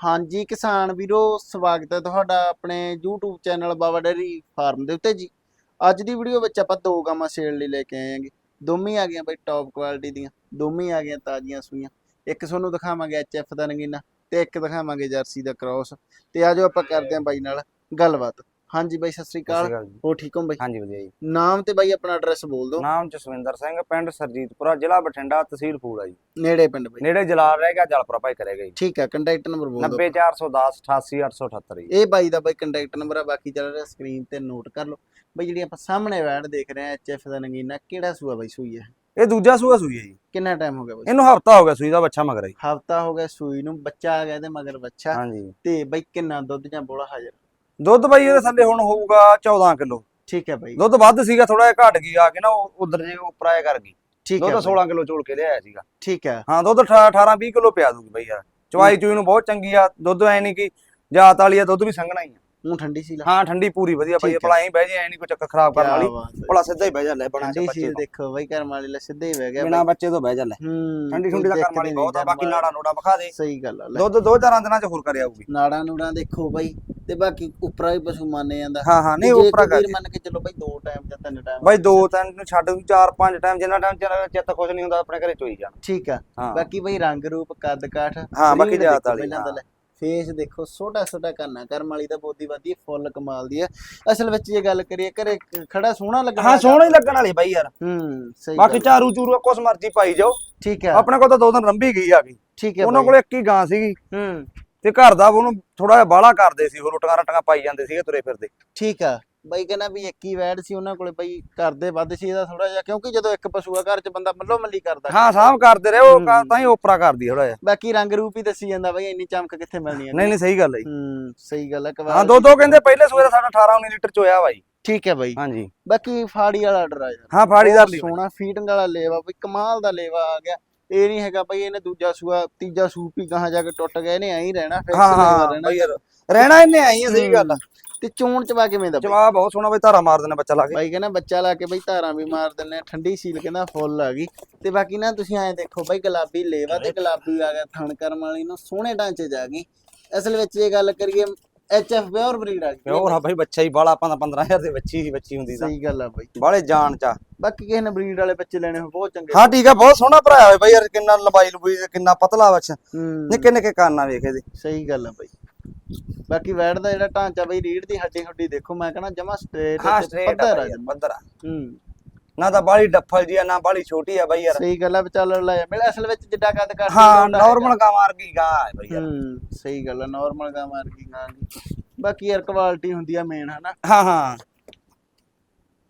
ਹਾਂਜੀ ਕਿਸਾਨ ਵੀਰੋ, ਸਵਾਗਤ ਹੈ ਤੁਹਾਡਾ ਆਪਣੇ YouTube channel Baba dairy farm ਦੇ ਉੱਤੇ ਜੀ। ਅੱਜ ਦੀ ਵੀਡੀਓ ਵਿੱਚ ਆਪਾਂ ਦੋ ਗਾਵਾਂ ਸੇਲ ਲਈ ਲੈ ਕੇ ਆਏ ਆਂਗੇ ਦੋਵੇਂ ਆ ਗਈਆਂ ਬਈ ਟੌਪ ਕੁਆਲਿਟੀ ਦੀਆਂ, ਦੋਵੇਂ ਆ ਗਈਆਂ ਤਾਜ਼ੀਆਂ ਸੂਈਆਂ। ਇੱਕ ਤੁਹਾਨੂੰ ਦਿਖਾਵਾਂਗੇ ਐਚਐਫ ਦਾ ਰੰਗੀਨਾ ਤੇ ਇੱਕ ਦਿਖਾਵਾਂਗੇ ਜਰਸੀ ਦਾ ਕ੍ਰਾਸ ਤੇ ਆਜੋ ਆਪਾਂ ਕਰਦੇ ਆਂ ਬਾਈ ਨਾਲ ਗੱਲਬਾਤ। ਹਾਂਜੀ ਬਾਈ ਸਤਿ ਸ੍ਰੀ ਅਕਾਲ। ਸ਼੍ਰੀ ਅਕਾਲ ਜੀ। ਹੋ ਠੀਕ ਹੋ ਬਾਈ? ਹਾਂਜੀ ਵਧੀਆ ਜੀ। ਨਾਮ ਤੇ ਬਾਈ ਆਪਣਾ ਐਡਰੈਸ ਬੋਲ ਦਿਓ। ਨਾਮ ਜਸਵਿੰਦਰ ਸਿੰਘ ਪਿੰਡ ਸਰਜੀਤਪੁਰਾ ਜ਼ਿਲ੍ਹਾ ਬਠਿੰਡਾ ਤਹਿਸੀਲ ਫੂਲਾ ਜੀ। ਨੇੜੇ ਪਿੰਡ ਬਾਈ। ਨੇੜੇ ਜਲਾਲ ਰਹਿ ਗਿਆ ਜਲਪੁਰਾ ਭਾਈ ਕਰੇਗਾ ਜੀ ਠੀਕ ਹੈ ਕੰਟੈਕਟ ਨੰਬਰ ਬੋਲ ਦਿਓ 90410 88878 ਜੀ। ਇਹ ਬਾਈ ਦਾ ਬਾਈ ਕੰਟੈਕਟ ਨੰਬਰ ਆ ਬਾਕੀ ਚੱਲ ਰਿਹਾ ਸਕਰੀਨ ਤੇ ਨੋਟ ਕਰ ਲਓ। ਬਾਈ ਜਿਹੜੀ ਆਪਾਂ ਸਾਹਮਣੇ ਵੈਡ ਦੇਖ ਰਹੇ ਆ ਐਚਐਫ ਦਾ ਨਗੀਨਾ ਕਿਹੜਾ ਸੂਆ ਬਾਈ ਸੂਈ ਹੈ? ਇਹ ਦੂਜਾ ਸੂਆ ਸੂਈ ਹੈ ਜੀ। ਕਿੰਨਾ ਟਾਈਮ ਹੋ ਗਿਆ ਬਾਈ? ਇਹਨੂੰ ਹਫਤਾ ਹੋ ਗਿਆ ਸੂਈ ਦਾ ਬੱਚਾ ਮਗਰ ਜੀ। ਹਫਤਾ ਹੋ ਗਿਆ ਸੂਈ ਨੂੰ ਬੱਚਾ ਆ ਗਿਆ ਤੇ ਮਗਰ ਬੱਚਾ। ਹਾਂਜੀ। ਤੇ ਬਾਈ ਕਿੰਨਾ ਦੁੱਧ ਜਾਂ ਬੋਲਾ ਹਾਜ਼ਰ? ਦੁੱਧ ਬਾਈ ਇਹਦੇ ਥੱਲੇ ਹੁਣ ਹੋਊਗਾ 14 ਕਿਲੋ। ਠੀਕ ਹੈ ਬਾਈ। ਦੁੱਧ ਵੱਧ ਸੀਗਾ ਥੋੜਾ ਜਿਹਾ ਘਟ ਗਈ ਆ ਕੇ ਨਾ ਉਧਰ ਜੇ ਉੱਪਰ ਆਇਆ ਕਰ ਗਈ। ਠੀਕ ਹੈ ਦੁੱਧ ਬਾਈ, 16 ਕਿਲੋ ਚੋਲ ਕੇ ਲਿਆਇਆ ਸੀਗਾ। ਠੀਕ ਹੈ। ਹਾਂ ਦੁੱਧ 18 20 ਕਿਲੋ ਪਿਆ ਦੂਗੀ ਬਾਈ ਯਾਰ। ਚਵਾਈ ਚੂਈ ਨੂੰ ਬਹੁਤ ਚੰਗੀ ਆ ਦੁੱਧ ਐ ਨਹੀਂ ਕਿ ਜਾਤ ਵਾਲੀ ਆ ਦੁੱਧ ਵੀ ਸੰਘਣਾ ਹੀ ਆ। ਉਹ ਠੰਡੀ ਸੀ ਲਾ। ਹਾਂ ਠੰਡੀ ਪੂਰੀ ਵਧੀਆ ਹੈ। ਭਲਾ ਐਂ ਬਹਿ ਜੇ ਐ ਨਹੀਂ ਕੋਈ ਚੱਕਰ ਖਰਾਬ ਕਰਨ ਵਾਲੀ। ਭਲਾ ਸਿੱਧਾ ਹੀ ਬਹਿ ਜਾ ਲੈ ਬਣਾ ਠੰਡੀ ਬੱਚੇ ਦੇਖੋ ਬਾਈ ਘਰ ਵਾਲੀ ਲੈ ਸਿੱਧੇ ਹੀ ਬਹਿ ਗਿਆ ਬਿਨਾ ਬੱਚੇ ਤੋਂ ਬਹਿ ਜਾ ਲੈ। ਹੂੰ ਠੰਡੀ ਠੰਡੀ ਦਾ ਕਰਮ ਵਾਲੀ ਬਹੁਤ ਆ ਬਾਕੀ ਨਾੜਾ ਨੋੜਾ ਵਿਖਾ ਦੇ। ਸਹੀ ਗੱਲ ਆ ਦੁੱਧ ਦੋ ਚਾਰਾਂ ਦਿਨਾਂ ਚ ਹੋਰ ਕਰਿਆ ਆਊਗੀ ਨਾੜਾਂ ਨੂੜਾਂ ਦੇਖੋ ਬਾਈ। ਤੇ ਬਾਕੀ ਉਪਰਾ ਵੀ ਪਸ਼ੂ ਮੰਨੇ ਜਾਂਦਾ। ਹਾਂ ਹਾਂ ਨਹੀਂ ਉਪਰਾ ਕਰ। ਮੰਨ ਕੇ ਚੱਲੋ ਬਾਈ ਦੋ ਟਾਈਮ ਜਾਂ ਤਿੰਨ ਟਾਈਮ ਬਾਈ ਦੋ ਤਿੰਨ ਨੂੰ ਛੱਡ ਦੂੰ ਚਾਰ ਪੰਜ ਟਾਈਮ ਜਿੰਨਾ ਟਾਈਮ ਚਿੱਤ ਖੁਸ਼ ਨਹੀਂ ਹੁੰਦਾ ਆਪਣੇ ਘਰੇ ਚੋਈ ਜਾਣ। ਠੀਕ ਆ। ਬਾਕੀ ਬਈ ਰੰਗ ਰੂਪ ਕੱਦ ਕਾਠ ਹਾਂ ਬਾਕੀ ਜਾਤ ਵਾਲੀ ਫੇਸ ਦੇਖੋ ਛੋਟਾ ਛੋਟਾ ਕਰਨਾ ਕਰਮ ਵਾਲੀ ਦਾ ਬੋਦੀ ਵਾਦੀ ਫੁੱਲ ਕਮਾਲ ਦੀ ਹੈ ਅਸਲ ਵਿੱਚ ਜੇ ਗੱਲ ਕਰੀਏ ਘਰੇ ਖੜਾ ਸੋਹਣਾ ਲੱਗਣਾ ਹਾਂ ਸੋਹਣਾ ਹੀ ਲੱਗਣ ਵਾਲੀ ਬਾਈ ਯਾਰ। ਹੂੰ ਸਹੀ ਬਾਕੀ। ਚਾਰੂ ਚੂਰੂ ਕੁਛ ਮਰਜ਼ੀ ਪਾਈ ਜਾਓ। ਠੀਕ ਹੈ ਆਪਣੇ ਕੋਲ ਤਾਂ ਦੋ ਦਿਨ ਰੰਭੀ ਗਈ ਆ ਗਈ। ਠੀਕ ਹੈ ਉਹਨਾਂ। ਕੋਲ ਇੱਕ ਹੀ ਗਾਂ ਸੀਗੀ। ਹੂੰ। ਤੇ ਘਰ ਦਾ ਉਹਨੂੰ ਥੋੜਾ ਜਿਹਾ ਬਾਹਲਾ ਕਰਦੇ ਸੀ ਉਹ ਰੋਟੀਆਂ ਰਟੀਆਂ ਪਾਈ ਜਾਂਦੇ ਸੀਗੇ ਤੁਰੇ ਫਿਰਦੇ। ਠੀਕ ਆ ਬਾਈ ਕਹਿੰਦਾ ਵੀ ਇੱਕ ਹੀ ਵੈਡ ਸੀ ਉਹਨਾਂ ਕੋਲੇ ਬਈ ਕਰਦੇ ਵੱਧ ਸੀ ਇਹਦਾ ਥੋੜਾ ਜਿਹਾ ਕਿਉਂਕਿ ਜਦੋਂ ਇੱਕ ਪਸ਼ੂ ਆ ਘਰ 'ਚ ਬੰਦਾ ਮੱਲੋ ਮੱਲੀ ਕਰਦਾ। ਹਾਂ ਸਾਹਮ ਕਰਦੇ ਰਹੇ ਉਹ ਹੂੰ। ਤਾਂ ਹੀ ਓਪਰਾ ਕਰਦੀ ਥੋੜਾ ਜਿਹਾ। ਬਾਕੀ ਰੰਗ ਰੂਪ ਹੀ ਦੱਸੀ ਜਾਂਦਾ ਬਈ ਇੰਨੀ ਚਮਕ ਕਿੱਥੇ ਮਿਲਣੀ ਹੈ ਨਹੀਂ ਨਹੀਂ ਸਹੀ ਗੱਲ ਹੈ। ਹੂੰ ਸਹੀ ਗੱਲ ਹੈ ਹਾਂ ਕਵਾਲ ਦੋ ਦੋ ਕਹਿੰਦੇ ਪਹਿਲੇ ਸੂਏ ਦਾ ਸਾਡਾ 18 19 ਲੀਟਰ ਚ ਹੋਇਆ ਬਾਈ ਠੀਕ ਹੈ ਬਾਈ। ਹਾਂਜੀ। ਬਾਕੀ ਫਾੜੀ ਵਾਲਾ ਆਰਡਰ ਆ ਹਾਂ ਫਾੜੀਦਾਰ ਲਈ ਸੋਨਾ ਫੀਟਿੰਗ ਵਾਲਾ ਲੇਵਾ ਬਈ ਕਮਾਲ ਦਾ ਲੇਵਾ ਆ ਗਿਆ। ਇਹ ਨਹੀਂ ਹੈਗਾ ਬਈ ਇਹਨੇ ਦੂਜਾ ਸੂਆ ਤੀਜਾ ਸੂਪ ਹੀ ਕਹਾਂ ਜਾ ਕੇ ਟੁੱਟ ਗਿਆ ਇਹਨੇ ਐਂ ਹੀ ਰਹਿਣਾ ਫਿਰ ਹਾਂ ਹਾਂ ਬਾਈ ਯਾਰ ਰਹਿਣਾ ਇਹਨੇ ਆਈ ਹੈ ਸਹੀ ਗੱਲ ਆ। ਤੇ ਚੋਣ ਚਵਾ ਕਿਵੇਂ ਦਾ? ਜਵਾਬ ਬਹੁਤ ਸੋਹਣਾ ਬਈ ਧਾਰਾ ਮਾਰ ਦਿੰਦੇ ਬੱਚਾ ਲਾ ਕੇ। ਬਾਈ ਕਹਿੰਦਾ ਬੱਚਾ ਲਾ ਕੇ ਬਈ ਧਾਰਾਂ ਵੀ ਮਾਰ ਦਿੰਨੇ ਆ, ਠੰਡੀ ਸੀਲ ਕਹਿੰਦਾ ਫੁੱਲ ਆ ਗਈ। ਤੇ ਬਾਕੀ ਨਾ ਤੁਸੀਂ ਐਂ ਦੇਖੋ ਬਈ ਗੁਲਾਬੀ ਲੇਵਾ ਤੇ ਗੁਲਾਬੀ ਆ ਗਿਆ ਥਣ ਕਰਮ ਵਾਲੀ ਨੂੰ ਸੋਹਣੇ ਢਾਂਚੇ ਜਾ ਗਈ। ਅਸਲ ਵਿੱਚ ਇਹ ਗੱਲ ਕਰੀਏ ਐਚ ਐਫ ਪਿਓਰ ਬਰੀਡ ਆ ਗਈ। ਹੋਰ ਆ ਬਾਈ ਬੱਚਾ ਹੀ ਬਾਲਾ ਆਪਾਂ ਤਾਂ 15000 ਦੇ ਬੱਚੀ ਹੀ ਬੱਚੀ ਹੁੰਦੀ ਸਹੀ ਗੱਲ ਆ ਬਾਈ। ਬਾਲੇ ਜਾਨ ਚ। ਬਾਕੀ ਕਿਸੇ ਨੇ ਬਰੀਡ ਵਾਲੇ ਬੱਚੇ ਲੈਣੇ ਹੋ ਬਹੁਤ ਚੰਗੇ ਹਾਂ ਠੀਕ ਆ ਬਹੁਤ ਸੋਹਣਾ ਭਰਾਇਆ ਹੋਇਆ ਬਾਈ ਯਾਰ ਕਿੰਨਾ ਲੰਬਾਈ ਲੰਬੂਈ ਕਿੰਨਾ ਪਤਲਾ ਬੱਚਾ। ਨਿੱਕੇ ਨਿੱਕੇ ਕੰਨਾਂ ਵੇਖ ਇਹਦੇ। ਸਹੀ ਗੱਲ ਆ ਬਾਈ। ਬਾਕੀ ਵੈੜ ਦਾ ਜਿਹੜਾ ਢਾਂਚਾ ਬਈ ਰੀੜ ਦੀ ਹੱਡੀ ਹੁੱਡੀ ਦੇਖੋ ਮੈਂ ਕਹਿੰਦਾ ਜਮਾ ਸਟ੍ਰੇਟ ਆ ਪੱਧਰ ਆ। ਪੱਧਰ ਆ। ਹੂੰ। ਨਾ ਤਾਂ ਬਾਲੀ ਡੱਫਲ ਜੀ ਆ ਨਾ ਬਾਲੀ ਛੋਟੀ ਆ ਬਾਈ ਯਾਰ। ਸਹੀ ਗੱਲ ਆ ਵਿਚਾਲ ਲੈ ਮਿਲ ਅਸਲ ਵਿੱਚ ਜਿੱਡਾ ਕੱਦ ਕਰ ਹਾਂ ਨਾਰਮਲ ਗਾਂ ਮਾਰ ਗਈ ਗਾਂ ਹੈ ਬਾਈ ਯਾਰ। ਹੂੰ ਸਹੀ ਗੱਲ ਆ ਨਾਰਮਲ ਗਾ ਮਾਰ ਗਈ ਗਾਂ ਦੀ ਬਾਕੀ ਯਾਰ ਕੁਆਲਿਟੀ ਹੁੰਦੀ ਆ ਮੇਨ ਹਨਾ? ਹਾਂ ਹਾਂ।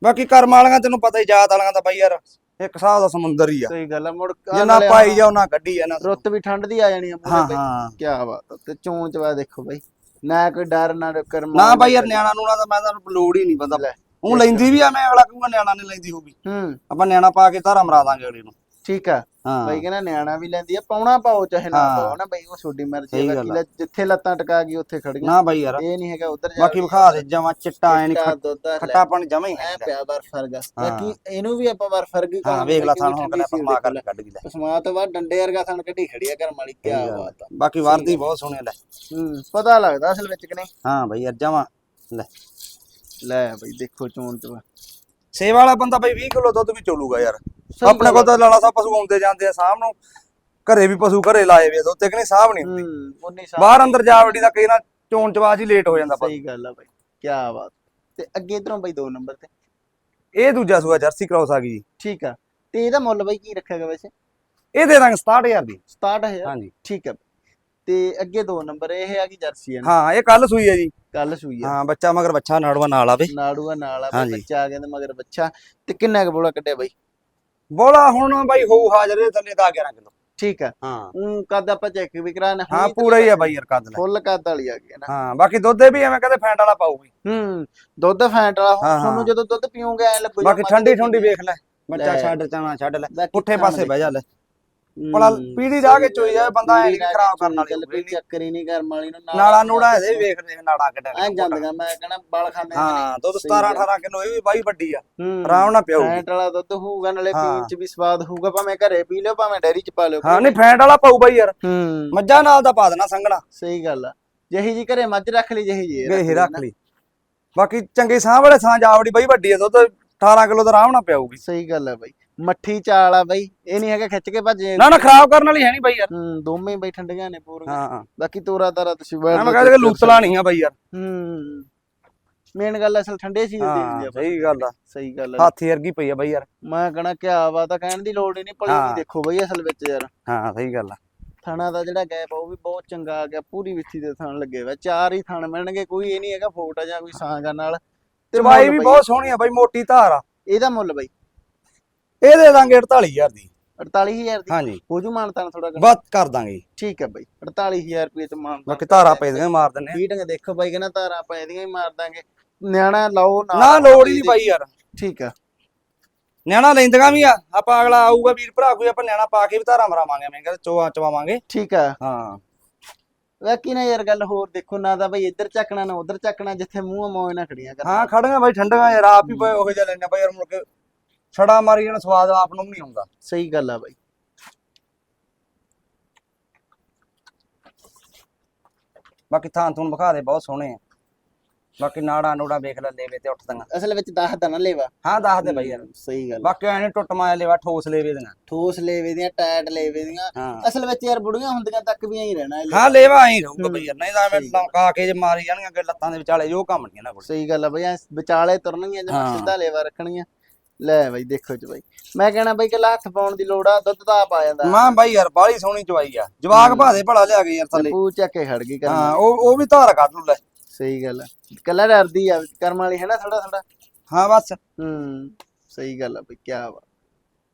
ਬਾਕੀ ਕਰਮ ਵਾਲੀਆਂ ਤੈਨੂੰ ਪਤਾ ਹੀ ਜਾਤ ਵਾਲੀਆਂ ਤਾਂ ਬਾਈ ਯਾਰ ਇੱਕ ਹਿਸਾਬ ਦਾ ਸਮੁੰਦਰ ਹੀ ਆ। ਸਹੀ ਗੱਲ ਆ ਮੁੜ ਜਿੰਨਾ ਪਾਈ ਜਾਓ ਨਾ ਗੱਡੀ ਆ ਨਾ ਰੁੱਤ ਵੀ ਠੰਡ ਦੀ ਆ ਜਾਣੀ ਆ ਹਾਂ ਹਾਂ। ਕੀ ਬਾਤ। ਤੇ ਚੋਣ ਚਵਾ ਦੇਖੋ ਬਈ। ਨਾ ਕੋਈ ਡਰ ਨਾ ਕਰਮ ਨਾ ਬਾਈ ਯਾਰ ਨਿਆਣਾ ਨੂਣਾ ਤਾਂ ਮੈਂ ਤਾਂ ਲੋੜ ਹੀ ਨਹੀਂ ਬੰਦਾ ਉਹ ਲੈਂਦੀ ਵੀ ਆ ਮੈਂ ਅਗਲਾ ਕਹੂੰਗਾ ਨਿਆਣਾ ਨਹੀਂ ਲੈਂਦੀ ਹੋਊਗੀ। ਹੂੰ। ਆਪਾਂ ਨਿਆਣਾ ਪਾ ਕੇ ਧਾਰਾ ਮਰਾ ਦਾਂਗੇ ਅਗਲੇ ਨੂੰ। ਠੀਕ ਆ। ਹਾਂ। ਬਾਈ ਕਹਿੰਦਾ ਨਿਆਣਾ ਵੀ ਲੈਂਦੀ ਆ ਪਾਉਣਾ ਪਾਓ ਚਾਹੇ ਨਾ ਹਾਂ। ਪਾਓ ਨਾ ਬਾਈ ਉਹ ਛੋਡੀ ਮਰਜ਼ੀ ਸਹੀ ਆ ਗੱਲ ਬਾਕੀ ਲੈ ਜਿੱਥੇ ਲੱਤਾਂ ਟਕਾ ਗਈ ਉੱਥੇ ਖੜੀਆਂ। ਨਾ ਬਾਈ ਯਾਰ ਇਹ ਨਹੀਂ ਹੈਗਾ ਉਧਰ ਜਾ ਬਾਕੀ ਵਿਖਾ ਦੇ ਜਮਾ ਚਿੱਟਾ ਐ ਨਹੀਂ ਖੱਟਾਪਣ ਜਮਾ ਹੀ ਐ ਪਿਆ ਬਰ ਫਰਗ। ਬਾਕੀ ਇਹਨੂੰ ਵੀ ਆਪਾਂ ਬਰ ਫਰਗ ਹੀ ਵੇਖ ਲਾ ਥਾਣ ਹੁਣ ਕਹਿੰਦਾ ਸੀ ਪਰਮਾ ਦੇਖ ਕਰ ਕੱਢ ਗਈ ਲੈ ਪਸਮਾ ਤੋਂ ਬਾਅਦ ਡੰਡੇ ਵਰਗਾ ਥਣ ਕੱਢੀ ਖੜੀ ਆ ਘਰ ਵਾਲੀ ਕੀ ਸਹੀ ਗੱਲ। ਬਾਤ ਆ। ਬਾਕੀ ਵਰਦੀ ਬਹੁਤ ਸੋਹਣੀ ਲੈ। ਹੂੰ ਪਤਾ ਲੱਗਦਾ ਅਸਲ ਵਿੱਚ ਕਿ ਨਹੀਂ। ਹਾਂ ਬਾਈ ਯਾਰ ਜਮਾ। ਲੈ। ਲੈ ਬਈ ਦੇਖੋ ਚੋਣ ਚ ਸੇਵਾ ਵਾਲਾ ਬੰਦਾ ਬਾਈ 20 ਕਿਲੋ ਦੁੱਧ ਵੀ ਚੋਲੂਗਾ ਯਾਰ। ਆਪਣੇ ਕੋਲ ਤਾਂ ਲਾਲਾ ਸਾਹਿਬ ਪਸ਼ੂ ਆਉਂਦੇ ਜਾਂਦੇ ਆ ਸਾਹਮ ਨੂੰ ਘਰੇ ਵੀ ਪਸ਼ੂ ਘਰੇ ਲਾਏ ਵੇ ਦੁੱਧ ਤੇ ਕਿ ਨਹੀਂ ਸਾਹਬ ਨਹੀਂ ਹੁੰਦੀ। ਬਾਹਰ ਅੰਦਰ ਜਾ ਵੜੀ ਦਾ ਕਈ ਨਾ ਚੋਣ ਚਵਾਜ ਹੀ ਲੇਟ ਹੋ ਜਾਂਦਾ। ਸਹੀ ਗੱਲ ਆ ਬਈ ਕੀ ਬਾਤ। ਤੇ ਅੱਗੇ ਇਧਰੋਂ ਬਈ ਦੋ ਨੰਬਰ ਤੇ। ਇਹ ਦੂਜਾ ਸੂਆ ਜਰਸੀ ਕ੍ਰਾਸ ਆ ਗਈ ਜੀ। ਠੀਕ ਆ ਤੇ ਇਹਦਾ ਮੁੱਲ ਬਈ ਕੀ ਰੱਖਿਆਗਾ ਵੈਸੇ? ਇਹ ਦੇ ਦਾਂਗੇ 67000 ਦੀ। 67000 ਹਾਂਜੀ। ਠੀਕ ਆ। ਤੇ ਅੱਗੇ ਦੋ ਨੰਬਰ ਇਹ ਆ ਕਿ ਜਰਸੀ ਆ ਹਾਂ ਇਹ ਕੱਲ ਸੂਈ ਹੈ ਜੀ। ਕੱਲ ਸੂਈ ਆ। ਹਾਂ ਬੱਚਾ ਮਗਰ ਬੱਚਾ ਨੜਵਾ ਨਾਲ ਆਵੇ। ਨਾੜੂਆ ਨਾਲ ਆ ਬਈ ਹਾਂਜੀ। ਬੱਚਾ ਆ ਗਿਆ ਤੇ ਮਗਰ ਬੱਚਾ। ਤੇ ਕਿੰਨਾ ਕੁ ਬੋਲਾ ਕੱਢਿਆ ਬਈ? ਬੋਲਾ ਹੁਣ ਬਾਈ ਹੋਊ ਹਾਜ਼ਰ ਇਹ ਥੱਲੇ ਦਾ 11 ਕਿਲੋ। ਠੀਕ ਆ। ਹਾਂ। ਉਹ ਕਦ ਆਪਾਂ ਚੈੱਕ ਵੀ ਕਰਾਣਾ ਹਾਂ ਪੂਰਾ ਹੀ ਆ ਬਾਈ ਯਾਰ ਕੱਦ ਲੈ। ਫੁੱਲ ਕੱਦ ਵਾਲੀ ਆ ਗਈ ਨਾ। ਹਾਂ ਬਾਕੀ ਦੁੱਧੇ ਵੀ ਐਵੇਂ ਕਹਿੰਦੇ ਫੈਂਟ ਵਾਲਾ ਪਾਊਗੀ ਹੂੰ ਦੁੱਧ ਫੈਂਟ ਵਾਲਾ। ਹਾਂ, ਤੁਹਾਨੂੰ ਹਾਂ। ਜਦੋਂ ਦੁੱਧ ਪੀਓਗੇ ਐ ਲੱਗੂ ਬਾਕੀ ਠੰਡੀ ਠੰਡੀ ਵੇਖ ਲੈ। ਬੱਚਾ। ਛੱਡ ਚਾਣਾ ਛੱਡ ਲੈ। ਪੁੱਠੇ ਪਾਸੇ ਬਹਿ ਜਾ ਲੈ। ਹੂੰ, ਪੀੜੀ ਜਾ ਕੇ ਚੋਈ ਜਾਵੇ ਬੰਦਾ ਐ ਨਹੀਂ ਖਰਾਬ ਕਰਨ ਵਾਲੀ ਕੋਈ ਚੱਕਰ ਹੀ ਨਹੀਂ ਕਰਮ ਵਾਲੀ ਨੂੰ ਨਾੜਾ ਨੂੜਾ ਇਹਦੇ ਵੇਖ ਦੇਖ ਨਾੜਾ ਕਿੱਡਾ ਐ ਜਾਂਦੀਆਂ ਮੈਂ ਕਹਣਾ ਬਲ ਖਾਂਦੇ ਹਾਂ ਦੁੱਧ 17 18 ਕਿਲੋ ਇਹ ਵੀ ਬਾਈ ਵੱਡੀ ਆ। ਆਰਾਮ ਨਾਲ ਪਿਆਊਗੀ। ਫੈਂਟ ਵਾਲਾ ਦੁੱਧ ਹੋਊਗਾ ਨਾਲੇ। ਪੀਣ ਚ ਵੀ ਸਵਾਦ ਹੋਊਗਾ ਭਾਵੇਂ ਘਰੇ ਪੀ ਲਿਓ ਭਾਵੇਂ ਡੈਰੀ ਚ ਪਾ ਲਿਓ ਹਾਂ ਨਹੀਂ ਫੈਂਟ ਵਾਲਾ ਪਾਊ ਬਾਈ ਯਾਰ। ਮੱਝਾਂ ਨਾਲ ਦਾ ਪਾ ਦੇਣਾ ਸੰਗਣਾ ਸਹੀ ਗੱਲ ਆ। ਜਿਹੀ ਜੀ ਘਰੇ ਮੱਝ ਰੱਖ ਲਈ ਜਿਹੀ ਜੀ ਇਹ ਰੱਖ। ਲਈ ਬਾਕੀ ਚੰਗੇ ਸਾਹ ਵਾਲੇ ਸਾਹ ਜਾਵੜੀ ਬਾਈ ਵੱਡੀ ਆ ਦੁੱਧ 18 ਕਿਲੋ ਦਾ ਆਰਾਮ ਨਾਲ ਪਿਆਊਗੀ। ਸਹੀ ਗੱਲ ਆ ਬਾਈ। ਮੱਠੀ ਚਾਲ ਆ ਬਾਈ ਇਹ ਨਹੀਂ ਹੈਗਾ ਖਿੱਚ ਕੇ ਭੱਜੇ ਨਾ ਨਾ ਖਰਾਬ ਕਰਨ ਵਾਲੀ ਹੈ ਨਹੀਂ ਬਾਈ ਯਾਰ। ਹੂੰ ਦੋਵੇਂ ਬਾਈ ਠੰਡੀਆਂ ਨੇ ਪੂਰੀਆਂ। ਹਾਂ ਬਾਕੀ ਤੋਰਾ ਤਾਰਾ ਤੁਸੀਂ ਮੈਂ ਵੜ ਕਹਿੰਦਾ ਲੂਤਲਾ ਨਹੀਂ ਆ ਬਾਈ ਯਾਰ। ਹੂੰ ਮੇਨ ਗੱਲ ਅਸਲ ਠੰਡੇ ਚੀਜ਼ ਦੀ ਆ ਸਹੀ ਗੱਲ ਆ। ਸਹੀ ਗੱਲ ਆ। ਹਾਥੀ ਵਰਗੀ ਪਈ ਆ ਬਾਈ ਯਾਰ। ਮੈਂ ਕਹਣਾ ਕਿਆ ਵਾ ਤਾਂ ਕਹਿਣ ਦੀ ਲੋੜ ਹੀ ਨਹੀਂ ਭਲੀ ਹਾਂ। ਵੀ ਦੇਖੋ ਬਾਈ ਅਸਲ ਵਿੱਚ ਯਾਰ। ਹਾਂ ਸਹੀ ਗੱਲ ਆ। ਥਾਣਾ ਦਾ ਜਿਹੜਾ ਗੈਪ ਆ ਉਹ ਵੀ ਬਹੁਤ ਚੰਗਾ ਆ ਗਿਆ। ਪੂਰੀ ਵਿੱਥੀ ਦੇ ਥਣ ਲੱਗੇ ਵਾ। ਚਾਰ ਹੀ ਥਣ ਮਿਲਣਗੇ ਕੋਈ ਇਹ ਨਹੀਂ ਹੈਗਾ ਫੋਟਾ ਜਾਂ ਕੋਈ ਸਾਂਗਾ ਨਾਲ। ਤੇ ਮੁੱਲ ਵੀ ਬਾਈ, ਬਹੁਤ ਸੋਹਣੀ ਆ ਬਾਈ ਮੋਟੀ ਧਾਰ ਆ। ਇਹਦਾ ਮੁੱਲ ਬਾਈ। ਇਹ ਦੇ ਦਾਂਗੇ 48000 ਦੀ। 48000 ਦੀ? ਹਾਂਜੀ। ਹੋ ਜੂ ਮਾਨਤਾਨ ਥੋੜਾ ਬਸ ਕਰ ਦਾਂਗੇ ਠੀਕ ਹੈ ਬਾਈ 48000 ਰੁਪਏ ਚ ਮਾਨਤਾਨ। ਬਾਕੀ ਧਾਰਾ ਪੈ ਦੀਆਂ ਮਾਰ ਦਿੰਨੇ ਆ। ਫੀਟਿੰਗ ਦੇਖੋ ਬਾਈ ਕਹਿੰਦਾ ਤਾਰਾਂ ਪੈ ਦੀਆਂ ਹੀ ਮਾਰ ਦਾਂਗੇ। ਨਿਆਣਾ ਲਾਓ ਨਾ ਲੋੜ ਹੀ ਨਹੀਂ ਬਾਈ ਯਾਰ। ਠੀਕ ਆ ਨਿਆਣਾ ਲੈਂਦੀਆਂ ਵੀ ਆ। ਆਪਾਂ ਅਗਲਾ ਆਊਗਾ ਵੀਰ ਭਰਾ ਕੋਈ ਆਪਾਂ ਨਿਆਣਾ ਪਾ ਕੇ ਵੀ ਧਾਰਾ ਮਰਾਵਾਂਗੇ ਮੈਂ ਕਹਿੰਦਾ ਚੋਆ ਚਵਾਵਾਂਗੇ। ਠੀਕ ਆ ਹਾਂ। ਬਾਕੀ ਨਾ ਯਾਰ ਗੱਲ ਹੋਰ ਦੇਖੋ ਨਾ ਤਾਂ ਬਾਈ ਇੱਧਰ ਚੱਕਣਾ ਨਾ ਉੱਧਰ ਚੱਕਣਾ ਜਿੱਥੇ ਮੂੰਹ ਮੋਏ ਨਾ ਖੜੀਆਂ ਕਰਨਾ ਹਾਂ ਖੜੀਆਂ ਬਾਈ ਠੰਡੀਆਂ ਯਾਰ ਆਪ ਹੀ ਪਏ ਉਹੋ ਜਿਹਾ ਲੈਣੇ ਬਾਈ ਯਾਰ ਮੁੜ ਕੇ ਛੜਾ ਮਾਰੀ ਜਾਣਾ ਸਵਾਦ ਆਪ ਨੂੰ ਵੀ ਨਹੀਂ ਆਉਂਦਾ। ਸਹੀ ਗੱਲ ਆ ਬਾਈ। ਬਾਕੀ ਥਾਂ ਤੁਹਾਨੂੰ ਵਿਖਾ ਦੇ ਬਹੁਤ ਸੋਹਣੇ ਆ। ਬਾਕੀ ਨਾੜਾ ਨੂੜਾ ਵੇਖ ਲੈ ਲੇਵੇ ਤੇ ਉੱਠਦੀਆਂ ਅਸਲ ਵਿੱਚ ਦੱਸਦਾ ਨਾ ਲੈਵਾ। ਹਾਂ ਦੱਸ ਦੇ ਬਾਈ ਯਾਰ। ਸਹੀ ਗੱਲ ਬਾਕੀ ਐ ਨੀ ਟੁੱਟ ਮਾਇਆ ਲੇਵਾ ਠੋਸ ਲੇਵੇ ਦੀਆਂ। ਠੋਸ ਲੇਵੇ ਦੀਆਂ ਟਾਇਟ ਲੇਵੇ ਦੀਆਂ। ਹਾਂ। ਅਸਲ ਵਿੱਚ ਯਾਰ ਬੁੜੀਆਂ ਹੁੰਦੀਆਂ ਤੱਕ ਵੀ ਐਂ ਹੀ ਰਹਿਣਾ ਇਹ ਹਾਂ ਲੇਵਾ ਐਂ ਰਹੂਗਾ ਬਈ ਯਾਰ। ਨਹੀਂ ਤਾਂ ਐਵੇਂ। ਲੌਂਕਾ ਕੇ ਜੇ ਮਾਰੀ ਜਾਣਗੀਆਂ ਅੱਗੇ ਲੱਤਾਂ ਦੇ ਵਿਚਾਲੇ ਜੋ ਕੰਮ ਨਹੀਂ ਇਹਨਾਂ ਕੋਲ। ਸਹੀ ਗੱਲ ਆ ਬਈ ਐਂ ਵਿਚਾਲੇ ਤੁਰਨਗੀਆਂ ਜਮਾ ਹਾਂ। ਸਿੱਧਾ ਲੇਵਾ ਰੱਖਣਗੀਆਂ। ਲੈ ਬਈ ਦੇਖੋ ਚ ਬਈ। ਮੈਂ ਕਹਿਣਾ ਬਈ ਕਿ ਹੱਥ ਪਾਉਣ ਦੀ ਲੋੜ ਆ ਦੁੱਧ ਤਾਂ ਆਪ ਆ ਜਾਂਦਾ। ਮੈਂ ਬਾਈ ਯਾਰ ਬਾਹਲੀ ਸੋਹਣੀ ਚਵਾਈ ਆ। ਜਵਾਕ ਭਾਦੇ ਭਲਾ ਲਿਆ ਕੇ ਯਾਰ ਥੱਲੇ। ਪੂ ਚੱਕ ਕੇ ਖੜ ਗਈ ਕਰਮ ਹਾਂ ਉਹ ਉਹ ਵੀ ਧਾਰ ਕੱਢ ਲੂ ਲੈ। ਸਹੀ ਗੱਲ ਆ। ਕੱਲਾ ਡਰਦੀ ਆ ਕਰਮ ਵਾਲੀ ਹੈ ਨਾ ਥੋੜਾ ਥੋੜਾ ਹਾਂ ਬਸ। ਹੂੰ ਸਹੀ ਗੱਲ ਆ ਬਈ ਕੀ ਵਾ।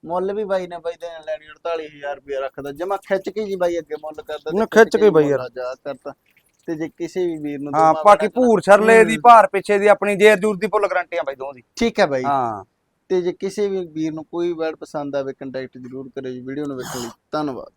ਮੁੱਲ ਵੀ ਬਾਈ ਨੇ ਬਾਈ ਦੇਣ ਲੈਣੀ 48000 ਰੁਪਏ ਰੱਖਦਾ। ਜਮਾ ਖਿੱਚ ਕੇ ਜੀ ਬਾਈ ਅੱਗੇ ਮੁੱਲ ਕਰਦਾ ਤੇ ਨਾ ਖਿੱਚ ਕੇ ਬਾਈ ਯਾਰ। ਮੁੱਲ ਜਾ ਕਰਤਾ ਤੇ ਜੇ ਕਿਸੇ ਵੀ ਵੀਰ ਨੂੰ ਹਾਂ ਦੋਵਾਂ ਬਾਕੀ ਭੂਰ ਛਰਲੇ ਦੀ। ਭਾਰ ਪਿੱਛੇ ਦੀ ਆਪਣੀ ਜੇਰ ਜੂਰ ਦੀ ਫੁੱਲ ਗਰੰਟੀ ਆ ਬਾਈ ਦੋਵਾਂ ਦੀ। ਠੀਕ ਹੈ ਬਾਈ। ਹਾਂ। ਤੇ ਜੇ ਕਿਸੇ ਵੀ ਵੀਰ ਨੂੰ ਕੋਈ ਵਰਡ ਪਸੰਦ ਆਵੇ ਕੰਟੈਕਟ ਜ਼ਰੂਰ ਕਰਿਓ ਜੀ ਵੀਡੀਓ ਨੂੰ ਵੇਖਣ ਲਈ। ਧੰਨਵਾਦ।